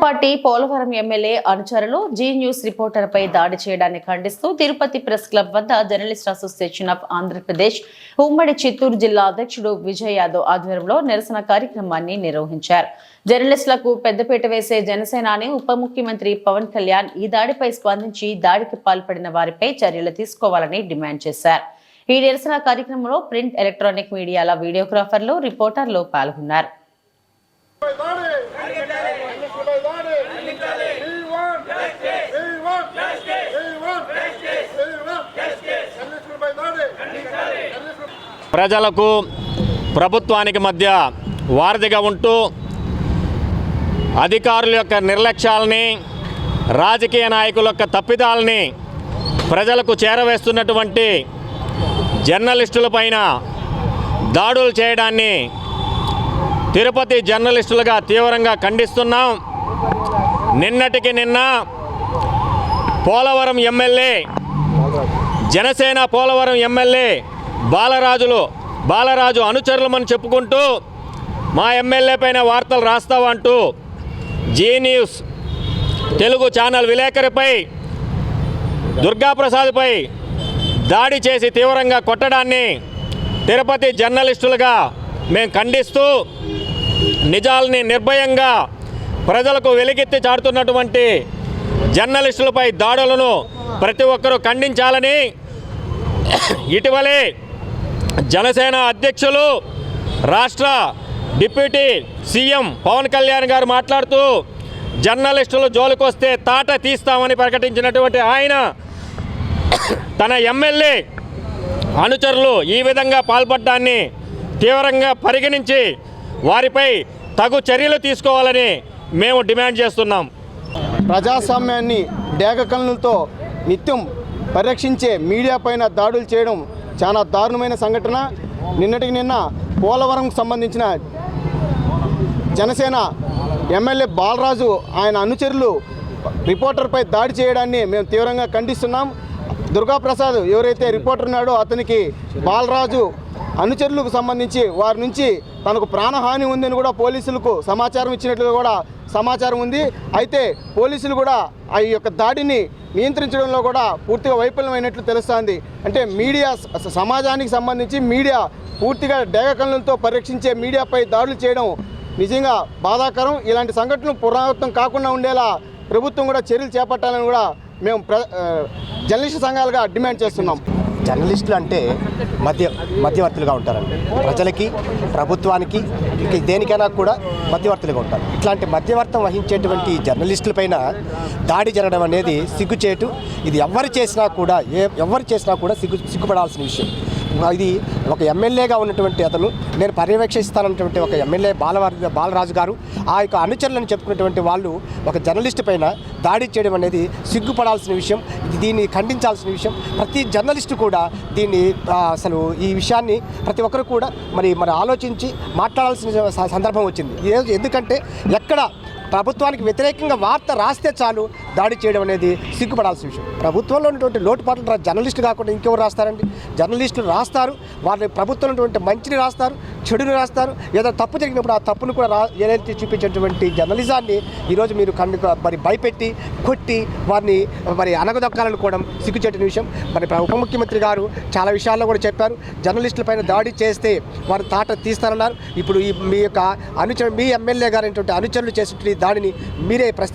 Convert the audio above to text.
Party Polavaram MLA అనుచరులు G news reporter పై దాడి చేయడాన్ని ఖండిస్తూ తిరుపతి ప్రెస్ క్లబ్ వద్ద జర్నలిస్ట్ అసోసియేషన్ ఆఫ్ ఆంధ్రప్రదేశ్ ఉమ్మడి చిత్తూరు జిల్లా అధ్యక్షుడు విజయ్ యాదవ్ ఆధ్వర్యంలో నిరసన కార్యక్రమాన్ని నిర్వహించారు. జర్నలిస్టులకు పెద్దపీట వేసే జనసేనాని ఉప ముఖ్యమంత్రి పవన్ కళ్యాణ్ ఈ దాడిపై స్పందించి దాడికి పాల్పడిన వారిపై చర్యలు తీసుకోవాలని డిమాండ్ చేశారు. ఈ నిరసన కార్యక్రమంలో ప్రింట్ ఎలక్ట్రానిక్ మీడియాల వీడియోగ్రాఫర్లు రిపోర్టర్లు పాల్గొన్నారు. ప్రజలకు ప్రభుత్వానికి మధ్య వారధిగా ఉంటూ అధికారుల యొక్క నిర్లక్ష్యాలని రాజకీయ నాయకుల యొక్క తప్పిదాలని ప్రజలకు చేరవేస్తున్నటువంటి జర్నలిస్టులపైన దాడులు చేయడాన్ని తిరుపతి జర్నలిస్టులుగా తీవ్రంగా ఖండిస్తున్నాం. నిన్నటికి నిన్న పోలవరం ఎమ్మెల్యే జనసేన పోలవరం ఎమ్మెల్యే బాలరాజులు బాలరాజు అనుచరులమని చెప్పుకుంటూ మా ఎమ్మెల్యే పైన వార్తలు రాస్తావంటూ జీ న్యూస్ తెలుగు ఛానల్ విలేకరిపై దుర్గాప్రసాద్పై దాడి చేసి తీవ్రంగా కొట్టడాన్ని తిరుపతి జర్నలిస్టులుగా మేము ఖండిస్తూ నిజాలని నిర్భయంగా ప్రజలకు వెలిగెత్తి చాటుతున్నటువంటి జర్నలిస్టులపై దాడులను ప్రతి ఒక్కరూ ఖండించాలని ఇటీవలే జనసేన అధ్యక్షులు రాష్ట్ర డిప్యూటీ సీఎం పవన్ కళ్యాణ్ గారు మాట్లాడుతూ జర్నలిస్టులు జోలికొస్తే తాట తీస్తామని ప్రకటించినటువంటి ఆయన తన ఎమ్మెల్యే అనుచరులు ఈ విధంగా పాల్పడ్డాన్ని తీవ్రంగా పరిగణించి వారిపై తగు చర్యలు తీసుకోవాలని మేము డిమాండ్ చేస్తున్నాం. ప్రజాస్వామ్యాన్ని డేగకన్నులతో నిత్యం పరిరక్షించే మీడియా పైన దాడులు చేయడం చాలా దారుణమైన సంఘటన. నిన్నటికి నిన్న పోలవరంకు సంబంధించిన జనసేన ఎమ్మెల్యే బాలరాజు ఆయన అనుచరులు రిపోర్టర్పై దాడి చేయడాన్ని మేము తీవ్రంగా ఖండిస్తున్నాం. దుర్గాప్రసాద్ ఎవరైతే రిపోర్టర్ ఉన్నాడో అతనికి బాలరాజు అనుచరులకు సంబంధించి వారి నుంచి తనకు ప్రాణహాని ఉందని కూడా పోలీసులకు సమాచారం ఇచ్చినట్లుగా కూడా సమాచారం ఉంది. అయితే పోలీసులు కూడా ఆ యొక్క దాడిని నియంత్రించడంలో కూడా పూర్తిగా వైఫల్యమైనట్లు తెలుస్తోంది. అంటే మీడియా సమాజానికి సంబంధించి మీడియా పూర్తిగా డేగకన్నులతో పరీక్షించే మీడియాపై దాడులు చేయడం నిజంగా బాధాకరం. ఇలాంటి సంఘటనలు పునరావృతం కాకుండా ఉండేలా ప్రభుత్వం కూడా చర్యలు చేపట్టాలని కూడా మేము ప్ర జర్నలిస్ట్ సంఘాలుగా డిమాండ్ చేస్తున్నాం. జర్నలిస్టులు అంటే మధ్య మధ్యవర్తులుగా ఉంటారండి. ప్రజలకి ప్రభుత్వానికి ఇక దేనికైనా కూడా మధ్యవర్తులుగా ఉంటారు. ఇట్లాంటి మధ్యవర్తం వహించేటువంటి జర్నలిస్టులపైన దాడి జరగడం అనేది సిగ్గుచేటు. ఇది ఎవరు చేసినా కూడా ఏ ఎవరు చేసినా కూడా సిగ్గు సిగ్గుపడాల్సిన విషయం. ఇది ఒక ఎమ్మెల్యేగా ఉన్నటువంటి అతను నేను పర్యవేక్షిస్తానన్నటువంటి ఒక ఎమ్మెల్యే బాలవారి బాలరాజు గారు ఆ యొక్క అనుచరులను చెప్పుకున్నటువంటి వాళ్ళు ఒక జర్నలిస్ట్ పైన దాడి చేయడం అనేది సిగ్గుపడాల్సిన విషయం దీన్ని ఖండించాల్సిన విషయం. ప్రతి జర్నలిస్టు కూడా దీన్ని అసలు ఈ విషయాన్ని ప్రతి ఒక్కరు కూడా మరి మరి ఆలోచించి మాట్లాడాల్సిన స- సందర్భం వచ్చింది. ఎందుకంటే ఎక్కడ ప్రభుత్వానికి వ్యతిరేకంగా వార్త రాస్తే చాలు దాడి చేయడం అనేది సిగ్గుపడాల్సిన విషయం. ప్రభుత్వంలో ఉన్నటువంటి లోటుపాట్లు రా- జర్నలిస్టు కాకుండా ఇంకెవరు రాస్తారండి? జర్నలిస్టులు రాస్తారు వారిని ప్రభుత్వంలో ఉన్నటువంటి మంచిని రాస్తారు చెడుని రాస్తారు. ఏదో తప్పు జరిగినప్పుడు ఆ తప్పును కూడా రా ఏదైతే చూపించేటువంటి జర్నలిజాన్ని ఈరోజు మీరు కన్ను మరి భయపెట్టి కొట్టి వారిని మరి అనగదొక్కాలనుకోవడం సిగ్గుచేటిన విషయం. మరి ఉప ముఖ్యమంత్రి గారు చాలా విషయాల్లో కూడా చెప్పారు. జర్నలిస్టులపైన దాడి చేస్తే వారు తాట తీస్తారన్నారు. ఇప్పుడు ఈ మీ యొక్క అనుచరు మీ ఎమ్మెల్యే గారు అనుచరులు చేసినటువంటి దాడిని మీరే ప్రశ్నించారు